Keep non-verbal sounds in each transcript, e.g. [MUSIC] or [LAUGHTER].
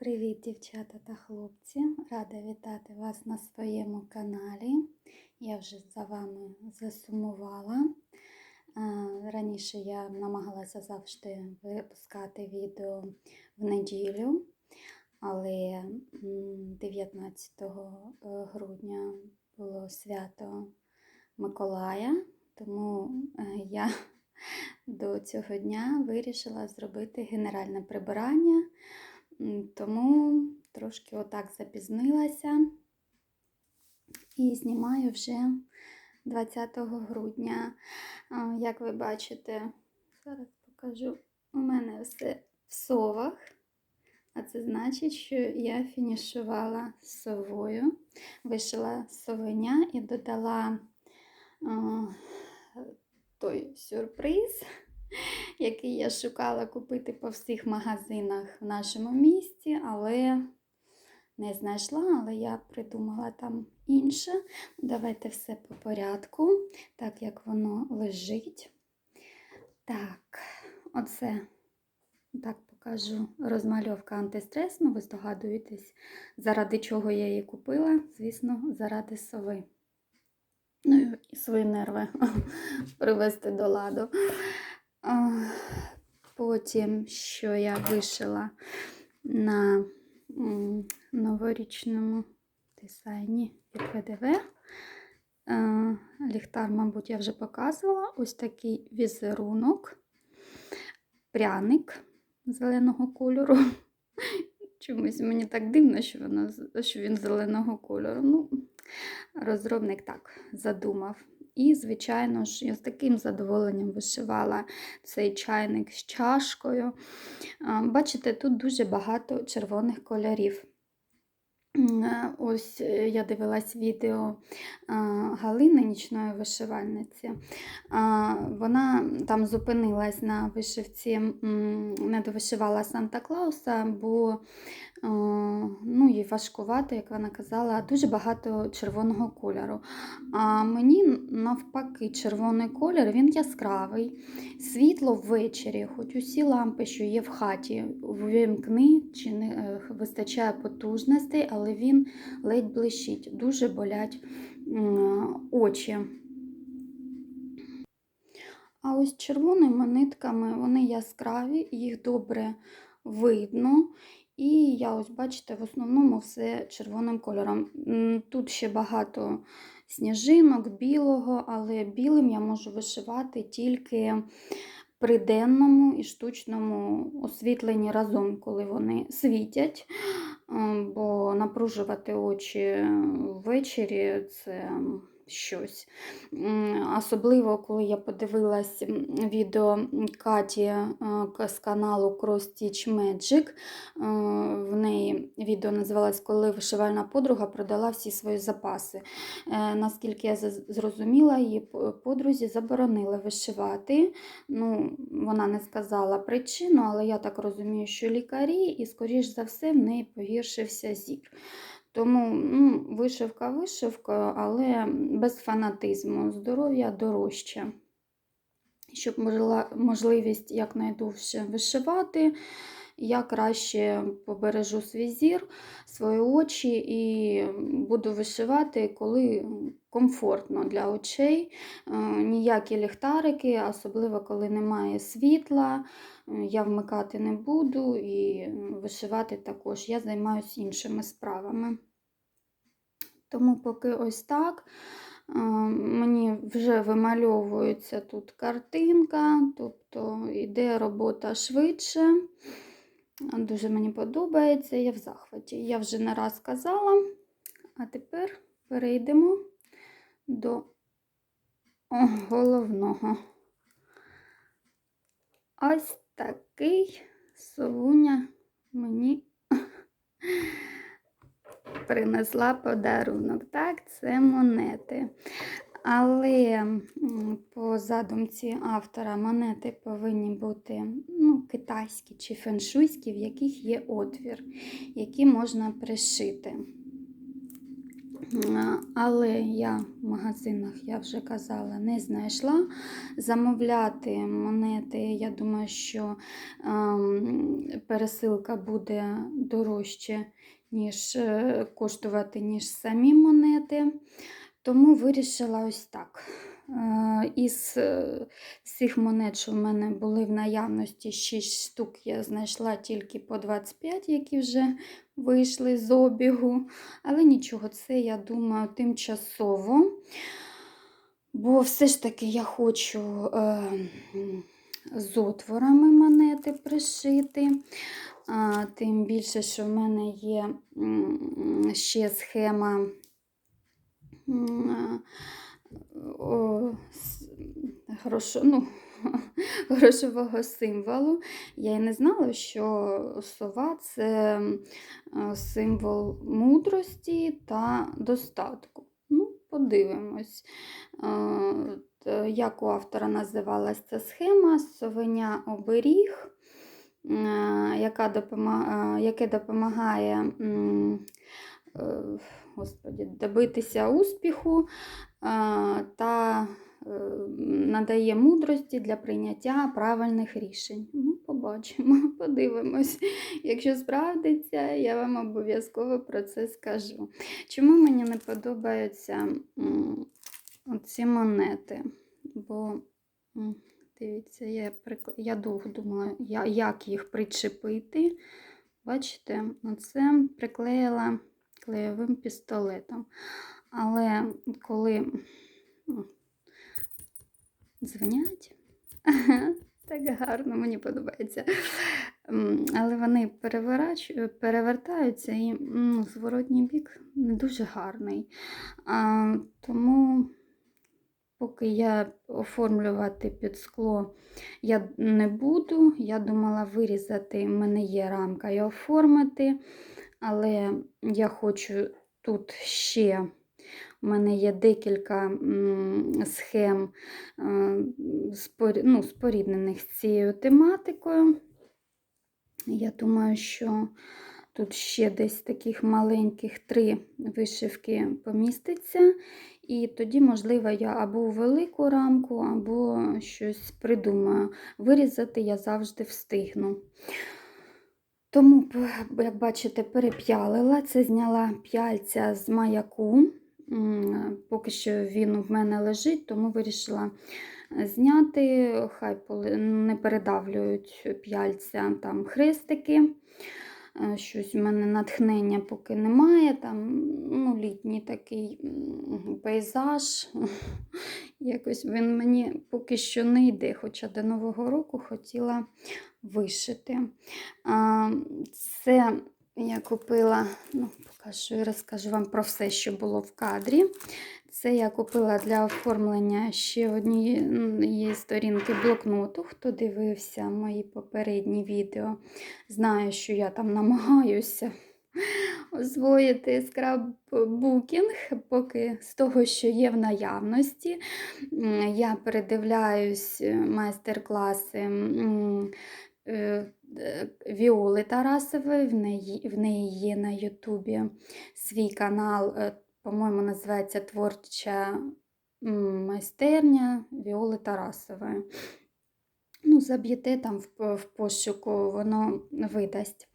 Привіт, дівчата та хлопці! Рада вітати вас на своєму каналі. Я вже за вами засумувала. Раніше я намагалася завжди випускати відео в неділю, але 19 грудня було свято Миколая, тому е, я до цього дня вирішила зробити генеральне прибирання. Тому трошки отак запізнилася. І знімаю вже 20 грудня. Як ви бачите, зараз покажу, у мене все в совах, а це значить, що я фінішувала совою, вишила совеня і додала а, той сюрприз [LAUGHS] який я шукала купити по всіх магазинах в нашому місті, але не знайшла, але я придумала там інше. Давайте все по порядку, так як воно лежить. Так, оце так покажу розмальовка антистрес. Ви здогадуєтесь, заради чого я її купила, звісно, заради сови. Ну і свої нерви [LAUGHS] привести до ладу. Потім, що я вишила на новорічному дизайні від ВДВ. Е, Ліхтар, мабуть, я вже показувала. Ось такий візерунок, пряник зеленого кольору. [LAUGHS] Чомусь мені так дивно, що, воно, що він зеленого кольору. Ну, розробник так задумав. І, звичайно ж, я з таким задоволенням вишивала цей чайник з чашкою. Бачите, тут дуже багато червоних кольорів. Е, Ось е, я дивилась відео Галини, нічної вишивальниці. Вона там зупинилась на вишивці, не довишивала Санта Клауса, бо ну, їй важкувато, як вона казала, дуже багато червоного кольору. А мені навпаки, червоний колір він яскравий, світло ввечері, хоч усі лампи, що є в хаті, вимкни, чи не е, вистачає потужностей, але він ледь блищить, дуже болять очі. А ось червоними нитками вони яскраві, їх добре видно. І я ось, бачите, в основному все червоним кольором. Тут ще багато сніжинок, білого, але білим я можу вишивати тільки при денному і штучному освітленні разом, коли вони світять. Бо напружувати очі ввечері це щось. Особливо, коли я подивилась відео Каті е, з каналу Cross Stitch Magic. Е, В неї відео називалось Коли вишивальна подруга продала всі свої запаси. Е, Наскільки я зрозуміла, її подрузі заборонили вишивати. Ну, вона не сказала причину, але я так розумію, що лікарі, і, скоріш за все, в неї погіршився зір. Тому ну, вишивка вишивка, але без фанатизму. Здоров'я дорожче. Щоб можливість якнайдовше вишивати, я краще побережу свій зір, свої очі і буду вишивати, коли комфортно для очей. Е, Ніякі ліхтарики, особливо коли немає світла, е, я вмикати не буду і вишивати також. Я займаюся іншими справами. Тому поки ось так. Е, Мені вже вимальовується тут картинка, тобто йде робота швидше. Дуже мені подобається, я в захваті. Я вже не раз казала, а тепер перейдемо до головного. Ось такий совуня мені принесла подарунок. Так, це монети. Але по задумці автора монети повинні бути ну, китайські чи феншуйські, в яких є отвір, які можна пришити. Але я в магазинах, я вже казала, не знайшла. Замовляти монети, я думаю, що ем, пересилка буде дорожче, ніж е, коштувати, ніж самі монети. Тому вирішила ось так. Е, Із е, всіх монет, що в мене були в наявності 6 штук, я знайшла тільки по 25, які вже вийшли з обігу. Але нічого, це, я думаю, тимчасово. Бо все ж таки я хочу е, з отворами монети пришити. Тим більше, що в мене є ще схема с- грошо, ну, [LAUGHS] грошового символу. Я й не знала, що сова це е, символ мудрості та достатку. Ну, подивимось. Е, Як у автора називалась ця схема совеня оберіг, е, яка допома- е, яке допомагає е, господі, добитися успіху е, та е, надає мудрості для прийняття правильних рішень. Ну, побачимо, [LAUGHS] подивимось. Якщо справдиться, я вам обов'язково про це скажу. Чому мені не подобаються ці монети? Бо, дивіться, я, я довго думала, як їх причепити. Бачите, оце приклеїла клеєвим пістолетом. Але коли м, дзвонять, [LAUGHS] так гарно, мені подобається. Але вони перевертаються і м, зворотній бік не дуже гарний. А, тому, поки я оформлювати під скло я не буду. Я думала вирізати, в мене є рамка і оформити. Але я хочу тут ще. У мене є декілька схем е, ну, споріднених з цією тематикою. Я думаю, що тут ще десь таких маленьких три вишивки поміститься. І тоді, можливо, я або велику рамку, або щось придумаю. Вирізати я завжди встигну. Тому, як бачите, переп'ялила. Це зняла п'яльця з маяку. Поки що він в мене лежить, тому вирішила зняти. Хай не передавлюють п'яльця там хрестики. Е, Щось в мене натхнення поки немає. Там ну, літній такий пейзаж. Якось він мені поки що не йде, хоча до Нового року хотіла вишити. Це я купила, ну, покажу і розкажу вам про все, що було в кадрі. Це я купила для оформлення ще однієї сторінки блокноту. Хто дивився мої попередні відео, знає, що я там намагаюся освоїти скраббукінг, поки з того, що є в наявності. Я передивляюсь е, майстер-класи е, е, Віоли Тарасової. В неї, є на Ютубі свій канал, по-моєму, називається Творча майстерня Віоли Тарасової. Ну, заб'єте там в пошуку, воно видасть.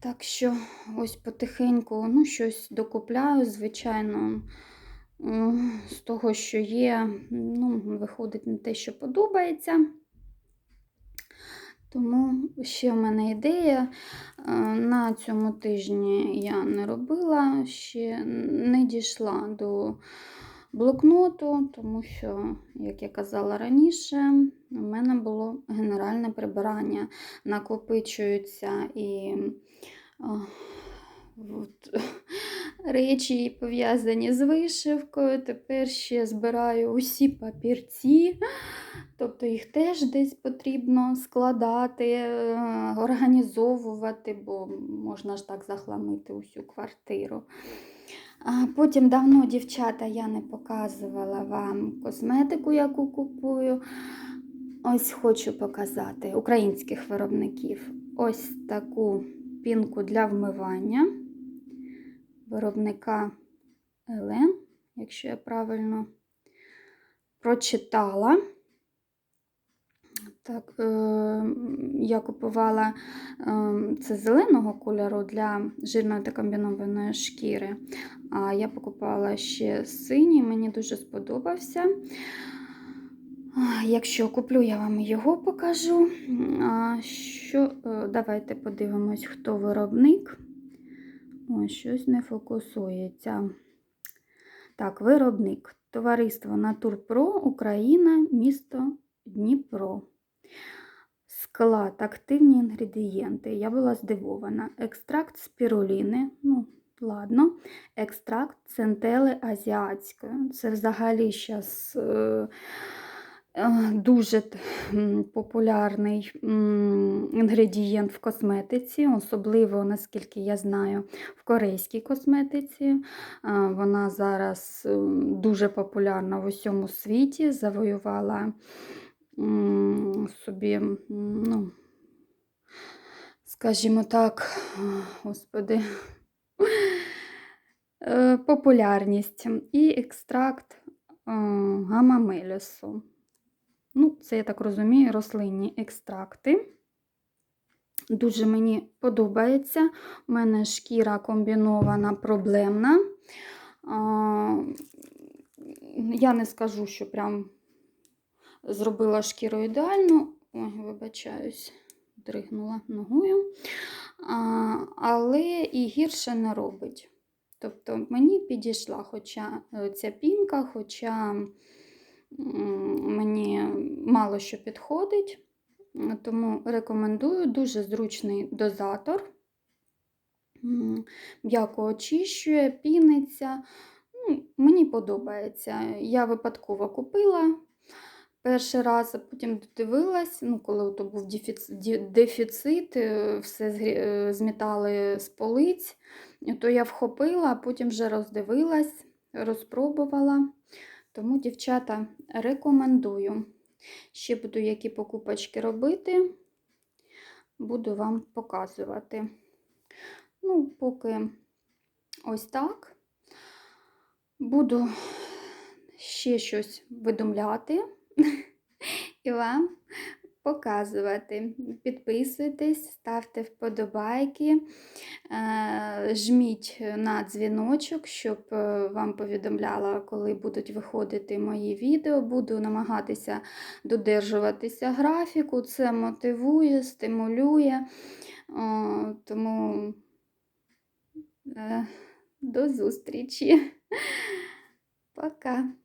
Так що ось потихеньку ну, щось докупляю, звичайно, з того, що є, ну, виходить не те, що подобається. Тому ще в мене ідея. Е, На цьому тижні я не робила, ще не дійшла до блокноту, тому що, як я казала раніше, у мене було генеральне прибирання. Накопичуються і а, от, [LAUGHS] речі пов'язані з вишивкою. Тепер ще збираю усі папірці. Тобто їх теж десь потрібно складати, е, організовувати, бо можна ж так захламити усю квартиру. Потім давно, дівчата, я не показувала вам косметику, яку купую. Ось хочу показати українських виробників. Ось таку пінку для вмивання. виробника Елен, якщо я правильно прочитала. Так, е, я купувала е, це зеленого кольору для жирної та комбінованої шкіри. А я покупала ще синій, мені дуже сподобався. Якщо куплю, я вам його покажу. Що, е, давайте подивимось, хто виробник. Ось, щось не фокусується. Так, виробник. Товариство Натурпро, Україна, місто Дніпро. Склад, активні інгредієнти. Я була здивована. Екстракт спіруліни, ну, ладно, екстракт центели азіатської. Це взагалі зараз е, е, дуже популярний інгредієнт в косметиці, особливо, наскільки я знаю, в корейській косметиці. Е, Вона зараз дуже популярна в усьому світі, завоювала собі, ну, скажімо так, господи, [LAUGHS] е, популярність і екстракт гамамелісу. Ну, це, я так розумію, рослинні екстракти. Дуже мені подобається. У мене шкіра комбінована, проблемна. Я не скажу, що прям зробила шкіру ідеально. Ой, вибачаюсь, дригнула ногою. А, але і гірше не робить. Тобто мені підійшла хоча е, ця пінка, хоча мені мало що підходить. Тому рекомендую дуже зручний дозатор. М'яко очищує, піниться. Ну, Мені подобається. Я випадково купила перший раз, а потім додивилась, ну, коли то був дефіцит, е, все е, змітали з полиць, то я вхопила, а потім вже роздивилась, розпробувала. Тому, дівчата, рекомендую. Ще буду які покупочки робити, буду вам показувати. Ну, поки ось так. Буду ще щось видумляти [LAUGHS] і вам показувати. Підписуйтесь, ставте вподобайки, е, жміть на дзвіночок, щоб е, вам повідомляла, коли будуть виходити мої відео. Буду намагатися додержуватися графіку. Це мотивує, стимулює. Тому е, до зустрічі. [LAUGHS] Пока.